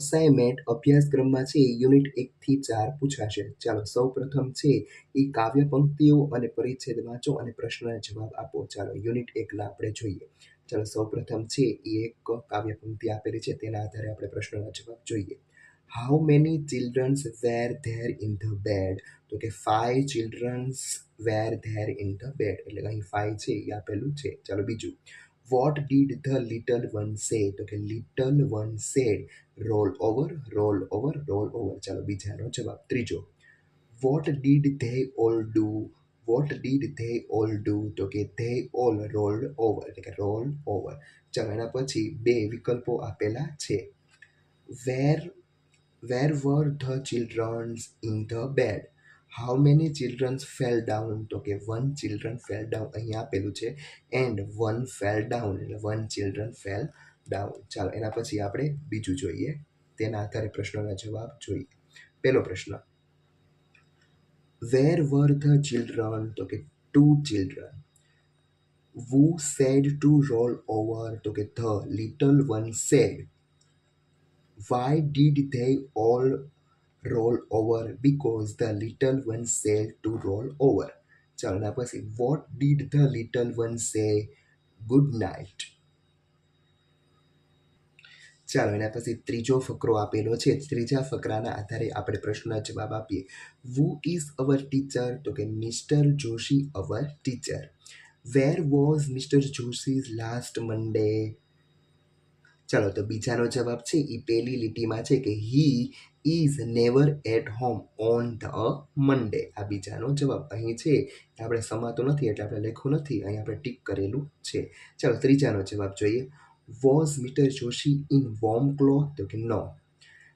Assignment અભ્યાસક્રમમાં છે, unit એકથી ચાર પૂછાશે. ચાલો સૌ પ્રથમ છે એ કાવ્ય પંક્તિઓ અને પરિચ્છેદ વાંચો અને પ્રશ્નના જવાબ આપો. ચાલો, યુનિટ એકના આપણે જોઈએ. ચાલો સૌ પ્રથમ છે એ એક કાવ્ય પંક્તિ આપેલી છે, તેના આધારે આપણે પ્રશ્નના જવાબ જોઈએ. How many childrens were there in the bed તો કે five childrens were there in the bed એટલે અહીં ફાઈવ છે એ આપેલું છે. ચાલો, બીજું. What did the little one say તો કે little one said roll over roll over roll over ચાલો બીજાનો જવાબ, ત્રીજો. What did they all do what did they all do તો કે ધે ઓલ રોલ્ડ ઓવર એટલે કે રોલ ઓવર ચાલો એના પછી બે વિકલ્પો આપેલા છે. Where where were the childrens in the bed how many childrens fell down તો કે વન ચિલ્ડ્રન ફેલ ડાઉન અહીંયા આપેલું છે. એન્ડ વન ફેલ ડાઉન એટલે વન ચિલ્ડ્રન ફેલ ડાઉન ચાલો, એના પછી આપણે બીજું જોઈએ. તેના આધારે પ્રશ્નોના જવાબ જોઈએ. પહેલો પ્રશ્ન. વેર વર ધ ચિલ્ડ્રન તો કે two children who said to roll over તો કે the little one said why did they all roll over because the little one said to roll over ચાલો એના પછી what did the little one say good night ચાલો એના પછી ત્રીજો ફકરો આપેલો છે. ત્રીજા ફકરાના આધારે આપણે પ્રશ્નના જવાબ આપીએ. વુ ઇઝ અવર ટીચર તો કે mister Joshi our teacher where was mister Joshi last Monday ચાલો, તો બીજાનો જવાબ છે એ પહેલી લીટીમાં છે કે he is never at home on the Monday આ બીજાનો જવાબ અહીં છે. આપણે સમાતો નથી, એટલે આપણે લખ્યું નથી. અહીં આપણે ટીક કરેલું છે. ચાલો, ત્રીજાનો જવાબ જોઈએ. Was mister Joshi in warm cloth તો કે no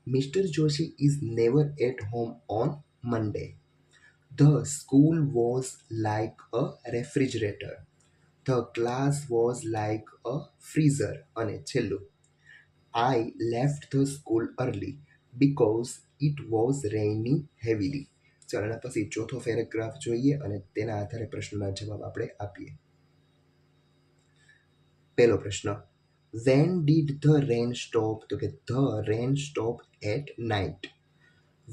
mister Joshi is never at home on Monday the school was like a refrigerator the class was like a freezer અને છેલ્લું I left the school early because it was raining heavily ચાલો એના પછી ચોથો paragraph જોઈએ અને તેના આધારે પ્રશ્નના જવાબ આપણે આપીએ. પહેલો પ્રશ્ન when did the rain stop તો કે the rain stop at night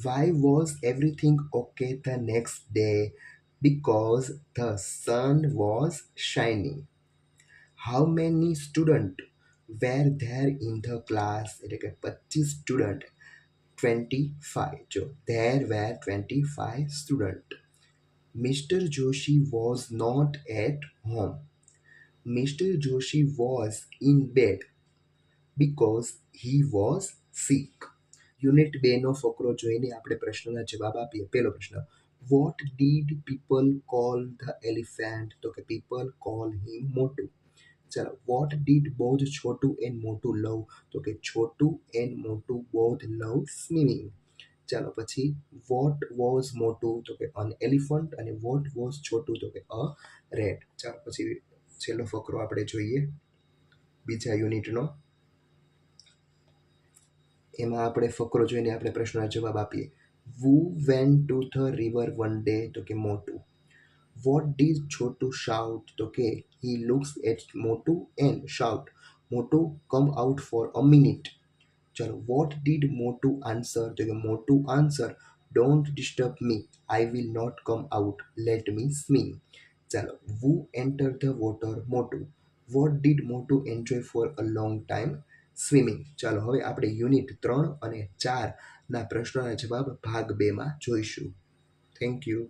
why was everything okay the next day because the sun was shining. How many students were there in the class એટલે કે પચીસ સ્ટુડન્ટ ટ્વેન્ટી ફાઈવ જો there were twenty five student mister Joshi was not at home mister Joshi was in bed because he was sick unit બેનો ફકરો જોઈને આપણે પ્રશ્નના જવાબ આપીએ. પહેલો પ્રશ્ન what did people call the elephant તો કે પીપલ કોલ હિમ મોટું ચાલો વોટ ડીડ બોધ છોટું એન્ડ મોટું લવ? તો કે છોટું એન્ડ મોટું બોધ લવ સ્વિમિંગ ચાલો, પછી વોટ વોઝ મોટું? તો કે અન એલિફન્ટ અને વોટ વોઝ છોટું? તો કે અ રેડ ચાલો, પછી છેલ્લો ફકરો આપણે જોઈએ બીજા યુનિટનો. એમાં આપણે ફકરો જોઈને આપણે પ્રશ્નના જવાબ આપીએ. Who went to the river one day તો કે Motu. What did Chhotu shout તો કે he looks at Motu and shout Motu come out for a minute ચલો વોટ ડીડ મોટું આન્સર તો કે Motu answer don't disturb me I will not come out let me swim ચાલો who enter the water Motu what did Motu enjoy for a long time swimming ચાલો હવે આપણે unit ત્રણ અને ચારના પ્રશ્નોના જવાબ ભાગ બેમાં જોઈશું. Thank you